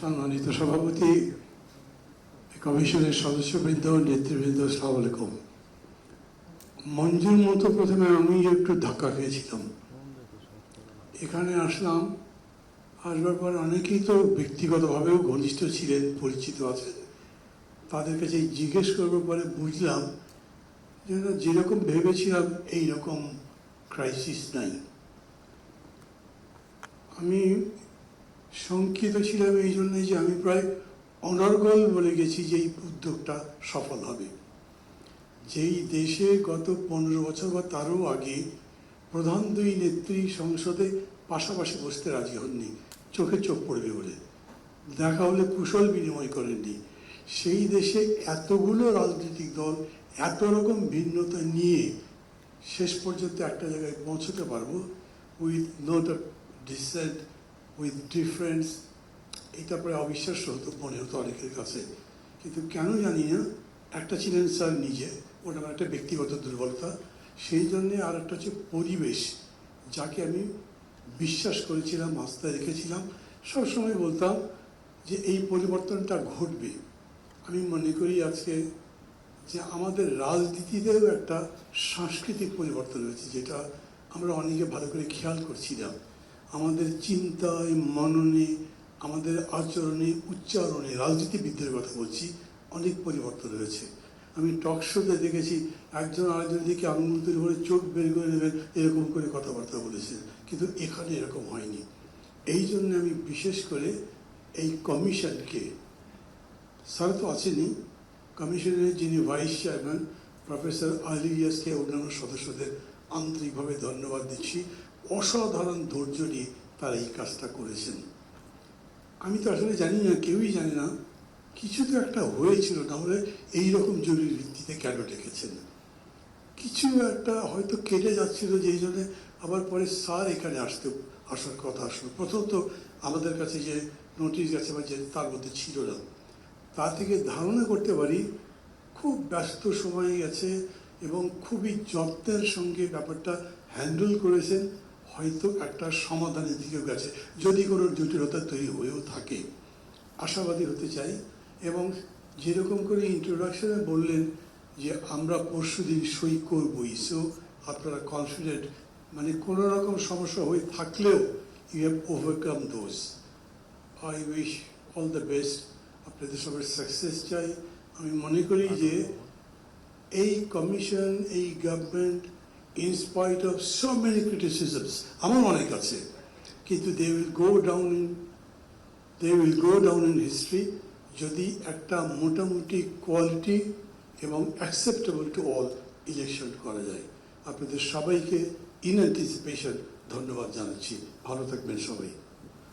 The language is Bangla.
সম্মানিত সভাপতি, কমিশনের সদস্যবৃন্দ, নেতৃবৃন্দ সালাম আলাইকুম মঞ্জুর মতো প্রথমে আমি একটু ধাক্কা খেয়েছিলাম। এখানে আসলাম, আসবার পর অনেকেই তো ব্যক্তিগতভাবেও ঘনিষ্ঠ ছিলেন, পরিচিত আছেন। তাদের কাছে জিজ্ঞেস করবার পরে বুঝলাম যেন যেরকম ভেবেছিলাম এই রকম ক্রাইসিস নাই। আমি শঙ্কিত ছিলাম এই জন্যে যে আমি প্রায় অনর্গল বলে গেছি যে এই উদ্যোগটা সফল হবে। যেই দেশে গত পনেরো বছর বা তারও আগে প্রধান দুই নেত্রী সংসদে পাশাপাশি বসতে রাজি হননি, চোখে চোখ পড়বে বলে। দেখা হলে কুশল বিনিময় করেননি। সেই দেশে এতগুলো রাজনৈতিক দল, এত রকম ভিন্নতা নিয়ে শেষ পর্যন্ত একটা জায়গায় পৌঁছতে পারব, উইথ নোট ডিসেন্ট উইথ ডিফারেন্স এটা প্রায় অবিশ্বাস্য হতো, মনে হতো অনেকের কাছে। কিন্তু কেন জানি না, একটা ছিলেন স্যার নিজে ওটা আমার একটা ব্যক্তিগত দুর্বলতা। সেই জন্যে আর একটা হচ্ছে পরিবেশ, যাকে আমি বিশ্বাস করেছিলাম, আস্থা রেখেছিলাম। সবসময় বলতাম যে এই পরিবর্তনটা ঘটবে। আমি মনে করি আজকে যে আমাদের রাজনীতিতেও একটা সাংস্কৃতিক পরিবর্তন হয়েছে, যেটা আমরা অনেকে ভালো করে খেয়াল করছিলাম আমাদের চিন্তায়, মননে, আমাদের আচরণে, উচ্চারণে রাজনীতিবিদদের কথা বলছি, অনেক পরিবর্তন হয়েছে। আমি টক শোতে দেখেছি, একজন আরেকজন দিকে আঙুল তুলে বলে চোখ বের করে নেবেন, এরকম করে কথাবার্তা বলেছেন কিন্তু এখানে এরকম হয়নি। এই জন্য আমি বিশেষ করে এই কমিশনকে, স্যার তো আছেনই, কমিশনের যিনি ভাইস চেয়ারম্যান প্রফেসর আলিয়াসকে অন্যান্য সদস্যদের আন্তরিকভাবে ধন্যবাদ দিচ্ছি। অসাধারণ ধৈর্য নিয়ে তারা এই কাজটা করেছেন। আমি তো আসলে জানি না, কেউই জানে না, কিছু তো একটা হয়েছিল না হলে এইরকম জরুরি ভিত্তিতে কেন ডেকেছেন? কিছু একটা হয়তো কেটে যাচ্ছিল, যেই জন্যে আবার পরে স্যার এখানে আসতে, আসার কথা আসলো। প্রথমত আমাদের কাছে যে নোটিশ গেছে বা যে তার মধ্যে ছিল না, তা থেকে ধারণা করতে পারি, খুব ব্যস্ত সময় গেছে এবং খুবই যত্নের সঙ্গে ব্যাপারটা হ্যান্ডেল করেছেন, হয়তো একটা সমাধানের দিকেও গেছে। যদি কোনো জটিলতা তৈরি হয়েও থাকে, আশাবাদী হতে চাই। এবং যেরকম করে ইন্ট্রোডাকশনে বললেন যে, আমরা পরশু দিন সই করবই। সো আপনারা কনফিডেন্ট মানে কোনো রকম সমস্যা হয়ে থাকলেও you have overcome those I wish all the best আপনাদের সবার সাকসেস চাই। আমি মনে করি যে এই কমিশন, এই government in spite of so many criticisms আমার অনেক আছে, কিন্তু they will go down in they will go down in history যদি একটা মোটামুটি কোয়ালিটি এবং অ্যাকসেপ্টেবল টু অল ইলেকশন করা যায়। আপনাদের সবাইকে ইন অ্যান্টিসিপেশন ধন্যবাদ জানাচ্ছি। ভালো থাকবেন সবাই।